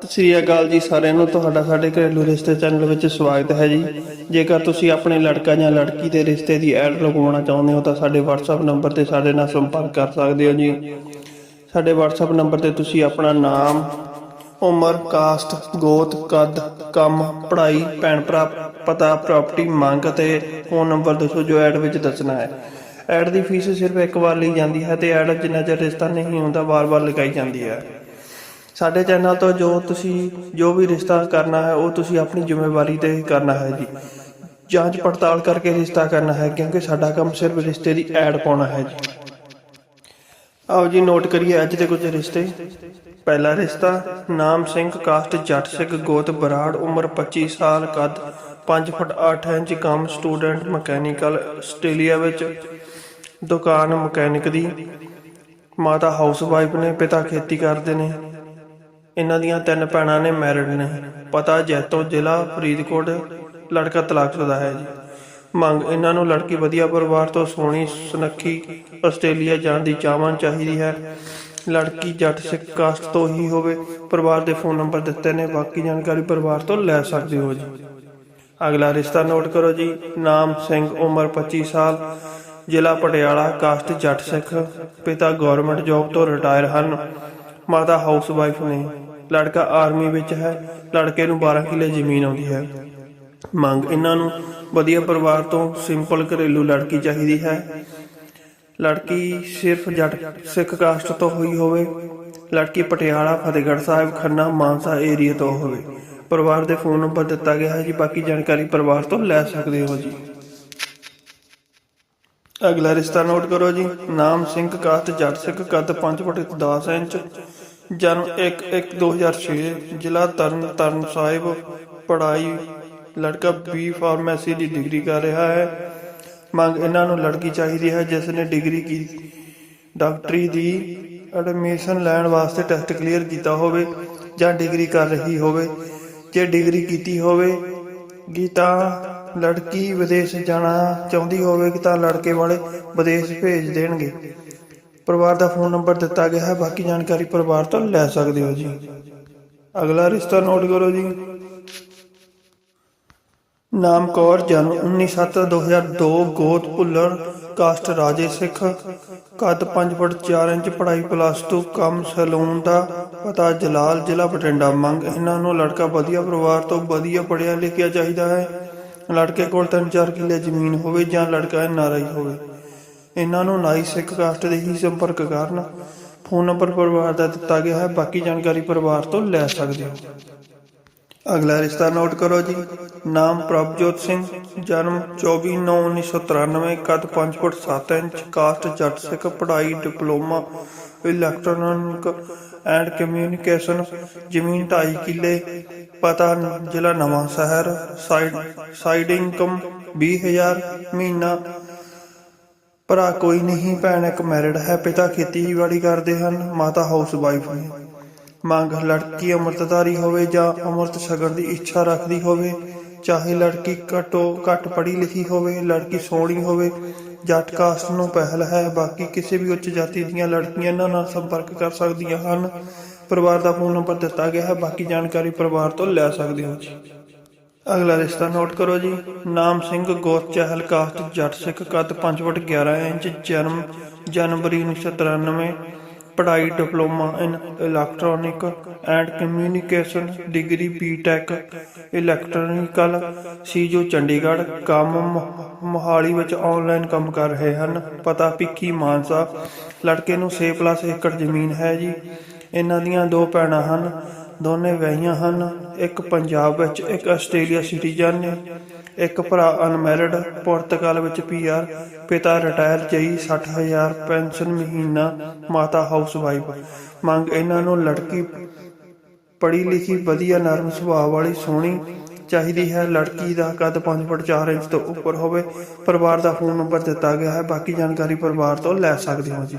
ਸਤਿ ਸ੍ਰੀ ਅਕਾਲ ਜੀ ਸਾਰਿਆਂ ਨੂੰ। ਤੁਹਾਡਾ ਸਾਡੇ ਘਰੇਲੂ ਰਿਸ਼ਤੇ ਚੈਨਲ ਵਿੱਚ ਸਵਾਗਤ ਹੈ ਜੀ। ਜੇਕਰ ਤੁਸੀਂ ਆਪਣੇ ਲੜਕਾ ਜਾਂ ਲੜਕੀ ਦੇ ਰਿਸ਼ਤੇ ਦੀ ਐਡ ਲਗਵਾਉਣਾ ਚਾਹੁੰਦੇ ਹੋ ਤਾਂ ਸਾਡੇ WhatsApp ਨੰਬਰ ਤੇ ਸਾਡੇ ਨਾਲ ਸੰਪਰਕ ਕਰ ਸਕਦੇ ਹੋ ਜੀ। ਸਾਡੇ WhatsApp ਨੰਬਰ ਤੇ ਤੁਸੀਂ ਆਪਣਾ ਨਾਮ, ਉਮਰ, ਕਾਸਟ, ਗੋਤ, ਕੱਦ, ਕੰਮ, ਪੜ੍ਹਾਈ, ਭੈਣ ਭਰਾ, ਪਤਾ, ਪ੍ਰਾਪਰਟੀ, ਮੰਗ ਅਤੇ ਫੋਨ ਨੰਬਰ ਦੱਸੋ ਜੋ ਐਡ ਵਿੱਚ ਦੱਸਣਾ ਹੈ। ਐਡ ਦੀ ਫੀਸ ਸਿਰਫ ਇੱਕ ਵਾਰ ਲਈ ਜਾਂਦੀ ਹੈ ਤੇ ਐਡ ਜਿੰਨਾ ਚਿਰ ਰਿਸ਼ਤਾ ਨਹੀਂ ਹੁੰਦਾ ਵਾਰ-ਵਾਰ ਲਗਾਈ ਜਾਂਦੀ ਹੈ। ਸਾਡੇ ਚੈਨਲ ਤੋਂ ਜੋ ਤੁਸੀਂ, ਜੋ ਵੀ ਰਿਸ਼ਤਾ ਕਰਨਾ ਹੈ, ਉਹ ਤੁਸੀਂ ਆਪਣੀ ਜ਼ਿੰਮੇਵਾਰੀ ਤੇ ਕਰਨਾ ਹੈ ਜੀ। ਜਾਂਚ ਪੜਤਾਲ ਕਰਕੇ ਰਿਸ਼ਤਾ ਕਰਨਾ ਹੈ, ਕਿਉਂਕਿ ਸਾਡਾ ਕੰਮ ਸਿਰਫ ਰਿਸ਼ਤੇ ਦੀ ਐਡ ਪਾਉਣਾ ਹੈ ਜੀ। ਆਓ ਜੀ, ਨੋਟ ਕਰੀਏ ਅੱਜ ਦੇ ਕੁਝ ਰਿਸ਼ਤੇ। ਪਹਿਲਾ ਰਿਸ਼ਤਾ, ਨਾਮ ਸਿੰਘ, ਕਾਸਟ ਜੱਟ ਸਿੰਘ, ਗੋਤ ਬਰਾੜ, ਉਮਰ 25 ਸਾਲ, ਕੱਦ 5 ਫੁੱਟ 8 ਇੰਚ, ਕੰਮ ਸਟੂਡੈਂਟ ਮਕੈਨੀਕਲ ਆਸਟ੍ਰੇਲੀਆ ਵਿੱਚ, ਦੁਕਾਨ ਮਕੈਨਿਕ ਦੀ। ਮਾਤਾ ਹਾਊਸ ਵਾਈਫ ਨੇ, ਪਿਤਾ ਖੇਤੀ ਕਰਦੇ ਨੇ। ਇਹਨਾਂ ਦੀਆਂ ਤਿੰਨ ਭੈਣਾਂ ਨੇ ਮੈਰਿਡ ਨੇ। ਪਤਾ ਜੈਤੋ ਜ਼ਿਲ੍ਹਾ ਫਰੀਦਕੋਟ ਲੜਕਾ ਤਲਾਕਸ਼ੁਦਾ ਹੈ ਜੀ। ਮੰਗ ਇਹਨਾਂ ਨੂੰ ਲੜਕੀ ਵਧੀਆ ਪਰਿਵਾਰ ਤੋਂ ਸੋਹਣੀ, ਸੁਨੱਖੀ ਆਸਟ੍ਰੇਲੀਆ ਜਾਣ ਦੀ ਚਾਹਵਾਨ ਚਾਹੀਦੀ ਹੈ। ਲੜਕੀ ਜੱਟ ਸਿੱਖ ਕਾਸਟ ਤੋਂ ਹੀ ਹੋਵੇ, ਪਰਿਵਾਰ ਦੇ ਫੋਨ ਨੰਬਰ ਦਿੱਤੇ ਨੇ, ਬਾਕੀ ਜਾਣਕਾਰੀ ਪਰਿਵਾਰ ਤੋਂ ਲੈ ਸਕਦੇ ਹੋ ਜੀ। ਅਗਲਾ ਰਿਸ਼ਤਾ ਨੋਟ ਕਰੋ ਜੀ। ਨਾਮ ਸਿੰਘ, ਉਮਰ 25 ਸਾਲ, ਜ਼ਿਲ੍ਹਾ ਪਟਿਆਲਾ, ਕਾਸਟ ਜੱਟ ਸਿੱਖ। ਪਿਤਾ ਗਵਰਨਮੈਂਟ ਜੌਬ ਤੋਂ ਰਿਟਾਇਰ ਹਨ। ਮਾਤਾ ਹਾਊਸ ਵਾਈਫ ਨੇ। ਲੜਕਾ ਆਰਮੀ ਵਿੱਚ ਹੈ, ਲੜਕੇ ਨੂੰ 12 ਕਿੱਲੇ ਜ਼ਮੀਨ ਆਉਂਦੀ ਹੈ। ਮੰਗ ਇਹਨਾਂ ਨੂੰ, ਵਧੀਆ ਪਰਿਵਾਰ ਤੋਂ ਸਿੰਪਲ ਘਰੇਲੂ ਲੜਕੀ ਚਾਹੀਦੀ ਹੈ। ਲੜਕੀ ਸਿਰਫ ਜੱਟ ਸਿੱਖ ਕਾਸਟ ਤੋਂ ਹੋਈ ਹੋਵੇ, ਲੜਕੀ ਪਟਿਆਲਾ, ਫਤਿਹਗੜ੍ਹ ਸਾਹਿਬ, ਖੰਨਾ, ਮਾਨਸਾ ਏਰੀਆ ਤੋਂ ਹੋਵੇ। ਪਰਿਵਾਰ ਦੇ ਫੋਨ ਨੰਬਰ ਦਿੱਤਾ ਗਿਆ ਹੈ ਜੀ, ਬਾਕੀ ਜਾਣਕਾਰੀ ਪਰਿਵਾਰ ਤੋਂ ਲੈ ਸਕਦੇ ਹੋ ਜੀ। ਅਗਲਾ ਰਿਸ਼ਤਾ ਨੋਟ ਕਰੋ ਜੀ, ਨਾਮ ਸਿੰਘ ਕਾਸਟ ਜੱਟ ਸਿੱਖ ਕੱਦ 5 ਫੁੱਟ 10 ਇੰਚ ਜਨਮ 1 1 2006 ਜ਼ਿਲ੍ਹਾ ਤਰਨ ਤਾਰਨ ਸਾਹਿਬ, ਪੜ੍ਹਾਈ ਲੜਕਾ ਬੀ ਫਾਰਮੇਸੀ ਦੀ ਡਿਗਰੀ ਕਰ ਰਿਹਾ ਹੈ। ਮੰਗ ਇਹਨਾਂ ਨੂੰ ਲੜਕੀ ਚਾਹੀਦੀ ਹੈ, ਜਿਸ ਨੇ ਡਿਗਰੀ ਕੀ, ਡਾਕਟਰੀ ਦੀ ਐਡਮਿਸ਼ਨ ਲੈਣ ਵਾਸਤੇ ਟੈਸਟ ਕਲੀਅਰ ਕੀਤਾ ਹੋਵੇ ਜਾਂ ਡਿਗਰੀ ਕਰ ਰਹੀ ਹੋਵੇ। ਜੇ ਡਿਗਰੀ ਕੀਤੀ ਹੋਵੇ ਗੀ ਤਾਂ ਲੜਕੀ ਵਿਦੇਸ਼ ਜਾਣਾ ਚਾਹੁੰਦੀ ਹੋਵੇ ਤਾਂ ਲੜਕੇ ਵਾਲੇ ਵਿਦੇਸ਼ ਭੇਜ ਦੇਣਗੇ। ਪਰਿਵਾਰ ਦਾ ਫੋਨ ਨੰਬਰ ਦਿੱਤਾ ਗਿਆ ਹੈ, ਬਾਕੀ ਜਾਣਕਾਰੀ ਪਰਿਵਾਰ ਤੋਂ ਲੈ ਸਕਦੇ ਹੋ ਜੀ। ਅਗਲਾ ਰਿਸ਼ਤਾ ਨੋਟ ਕਰੋ ਜੀ। ਨਾਮ ਕੌਰ, ਜਨਮ 19/7/2002 ਗੋਤ ਭੁੱਲਰ, ਕਾਸਟ ਰਾਜੇ ਸਿੱਖ, ਕੱਦ 5 ਫੁੱਟ 4 ਇੰਚ, ਪੜ੍ਹਾਈ ਪਲੱਸ 2 ਕੰਮ ਸੈਲੂਨ ਦਾ ਪਤਾ ਜਲਾਲ, ਜ਼ਿਲ੍ਹਾ ਬਠਿੰਡਾ। ਮੰਗ, ਇਹਨਾਂ ਨੂੰ ਲੜਕਾ ਵਧੀਆ ਪਰਿਵਾਰ ਤੋਂ ਵਧੀਆ ਪੜ੍ਹਿਆ ਲਿਖਿਆ ਚਾਹੀਦਾ ਹੈ। ਲੜਕੇ ਕੋਲ 3-4 ਕਿੱਲੇ ਜ਼ਮੀਨ ਹੋਵੇ ਜਾਂ ਲੜਕਾ ਨਾਰਾਈ ਹੋਵੇ। ਇਹਨਾਂ ਨੂੰ ਨਾਈ ਸਿੱਖ ਕਾਸਟ ਦੇ ਹੀ ਸੰਪਰਕ ਕਰਨ ਫੋਨ ਨੰਬਰ ਪਰਿਵਾਰ ਦਾ ਦਿੱਤਾ ਗਿਆ ਹੈ, ਬਾਕੀ ਜਾਣਕਾਰੀ ਪਰਿਵਾਰ ਤੋਂ ਲੈ ਸਕਦੇ ਹੋ। ਅਗਲਾ ਰਿਸ਼ਤਾ ਨੋਟ ਕਰੋ ਜੀ। ਨਾਮ ਪ੍ਰਭਜੋਤ ਸਿੰਘ, ਜਨਮ 24/9/1993 ਕੱਦ 5 ਫੁੱਟ 7 ਇੰਚ, ਕਾਸਟ ਜੱਟ ਸਿੱਖ, ਪੜ੍ਹਾਈ, ਡਿਪਲੋਮਾ ਇਲੈਕਟ੍ਰੋਨਿਕ ਐਂਡ ਕਮਿਊਨੀਕੇਸ਼ਨ ਜ਼ਮੀਨ 2.5 ਕਿੱਲੇ, ਪਤਾ ਜ਼ਿਲ੍ਹਾ ਨਵਾਂ ਸ਼ਹਿਰ ਸਾਈਡ ਸਾਈਡ ਇਨਕਮ 20000 ਮਹੀਨਾ ਭਰਾ ਕੋਈ ਨਹੀਂ, ਭੈਣ ਇੱਕ ਮੈਰਿਡ ਹੈ, ਪਿਤਾ ਖੇਤੀਬਾੜੀ ਕਰਦੇ ਹਨ, ਮਾਤਾ ਹਾਊਸ ਵਾਈਫ ਹੈ ਮੰਗ ਲੜਕੀ ਅੰਮ੍ਰਿਤਧਾਰੀ ਹੋਵੇ ਜਾਂ ਅੰਮ੍ਰਿਤ ਛਕਣ ਦੀ ਇੱਛਾ ਰੱਖਦੀ ਹੋਵੇ, ਚਾਹੇ ਲੜਕੀ ਘੱਟੋ ਘੱਟ ਪੜ੍ਹੀ ਲਿਖੀ ਹੋਵੇ, ਲੜਕੀ ਸੋਹਣੀ ਹੋਵੇ, ਜੱਟ ਕਾਸਟ ਨੂੰ ਪਹਿਲ ਹੈ, ਬਾਕੀ ਕਿਸੇ ਵੀ ਉੱਚ ਜਾਤੀ ਦੀਆਂ ਲੜਕੀਆਂ ਇਹਨਾਂ ਨਾਲ ਸੰਪਰਕ ਕਰ ਸਕਦੀਆਂ ਹਨ। ਪਰਿਵਾਰ ਦਾ ਫੋਨ ਨੰਬਰ ਦਿੱਤਾ ਗਿਆ ਹੈ, ਬਾਕੀ ਜਾਣਕਾਰੀ ਪਰਿਵਾਰ ਤੋਂ ਲੈ ਸਕਦੇ ਹੋ ਜੀ। ਅਗਲਾ ਰਿਸ਼ਤਾ ਨੋਟ ਕਰੋ ਜੀ। ਨਾਮ ਸਿੰਘ ਗੋਤ ਚਹਿਲ ਕਾਸਟ ਜੱਟ ਸਿੱਖ ਕੱਦ 5 ਫੁੱਟ 11 ਇੰਚ ਜਨਮ ਜਨਵਰੀ 1993 ਪੜ੍ਹਾਈ, diploma in electronic and communication, degree B Tech electronical ਸੀਜੋ Chandigarh. ਕੰਮ ਮੋਹ- ਮੋਹਾਲੀ ਵਿੱਚ ਆਨਲਾਈਨ ਕੰਮ ਕਰ ਰਹੇ ਹਨ। ਪਤਾ ਭਿੱਖੀ ਮਾਨਸਾ। ਲੜਕੇ ਨੂੰ 6+ ਏਕੜ ਜ਼ਮੀਨ ਹੈ ਜੀ। ਇਹਨਾਂ ਦੀਆਂ ਦੋ ਭੈਣਾਂ ਹਨ। ਦੋਨੇ ਵਿਆਹੀਆਂ ਹਨ। ਇੱਕ ਪੰਜਾਬ ਵਿੱਚ, ਇੱਕ ਆਸਟ੍ਰੇਲੀਆ ਸਿਟੀਜ਼ਨ ਨੇ। ਇੱਕ ਭਰਾ ਅਨਮੈਰਿਡ, ਪੁਰਤਗਾਲ ਵਿੱਚ ਪੀਆਰ, ਪਿਤਾ ਰਿਟਾਇਰ ਜਈ 60000 ਪੈਨਸ਼ਨ ਮਹੀਨਾ, ਮਾਤਾ ਹਾਊਸ ਵਾਈਫ ਮੰਗ ਇਹਨਾਂ ਨੂੰ ਲੜਕੀ ਪੜ੍ਹੀ ਲਿਖੀ, ਵਧੀਆ ਨਰਮ ਸੁਭਾਅ ਵਾਲੀ, ਸੋਹਣੀ ਚਾਹੀਦੀ ਹੈ। ਲੜਕੀ ਦਾ ਕੱਦ 5 ਫੁੱਟ 4 ਇੰਚ ਤੋਂ ਉੱਪਰ ਹੋਵੇ, ਪਰਿਵਾਰ ਦਾ ਫੋਨ ਨੰਬਰ ਦਿੱਤਾ ਗਿਆ ਹੈ। ਬਾਕੀ ਜਾਣਕਾਰੀ ਪਰਿਵਾਰ ਤੋਂ ਲੈ ਸਕਦੇ ਹੋ ਜੀ।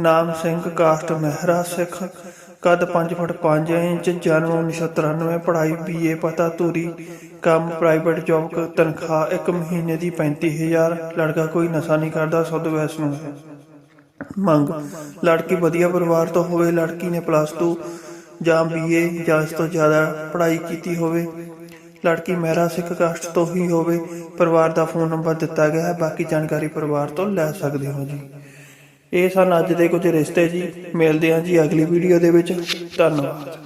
ਨਾਮ ਸਿੰਘ ਕਾਸਟ ਮਹਿਰਾ ਸਿੱਖ, ਕੱਦ 5 ਫੁੱਟ 5 ਇੰਚ, ਜਨਮ 1993 ਪੜ੍ਹਾਈ ਬੀਏ ਪਤਾ ਧੂਰੀ ਕੰਮ ਪ੍ਰਾਈਵੇਟ ਜੌਬ ਤਨਖਾਹ 1 ਮਹੀਨੇ ਦੀ 35000 ਲੜਕਾ ਕੋਈ ਨਸ਼ਾ ਨਹੀਂ ਕਰਦਾ, ਸੁੱਧ ਵੈਸ਼ਨੂੰ। ਹੈ ਮੰਗ, ਲੜਕੀ ਵਧੀਆ ਪਰਿਵਾਰ ਤੋਂ ਹੋਵੇ, ਲੜਕੀ ਨੇ ਪਲੱਸ 2 ਜਾਂ ਬੀਏ ਜਾਂ ਇਸ ਤੋਂ ਜ਼ਿਆਦਾ ਪੜ੍ਹਾਈ ਕੀਤੀ ਹੋਵੇ, ਲੜਕੀ ਮਹਿਰਾ ਸਿੱਖ ਕਾਸਟ ਤੋਂ ਹੀ ਹੋਵੇ, ਪਰਿਵਾਰ ਦਾ ਫੋਨ ਨੰਬਰ ਦਿੱਤਾ ਗਿਆ ਹੈ, ਬਾਕੀ ਜਾਣਕਾਰੀ ਪਰਿਵਾਰ ਤੋਂ ਲੈ ਸਕਦੇ ਹੋ ਜੀ। ਇਹ ਸਨ ਅੱਜ ਦੇ ਕੁਝ ਰਿਸ਼ਤੇ ਜੀ। ਮਿਲਦੇ ਹਾਂ ਜੀ ਅਗਲੀ ਵੀਡੀਓ ਦੇ ਵਿੱਚ। ਧੰਨਵਾਦ।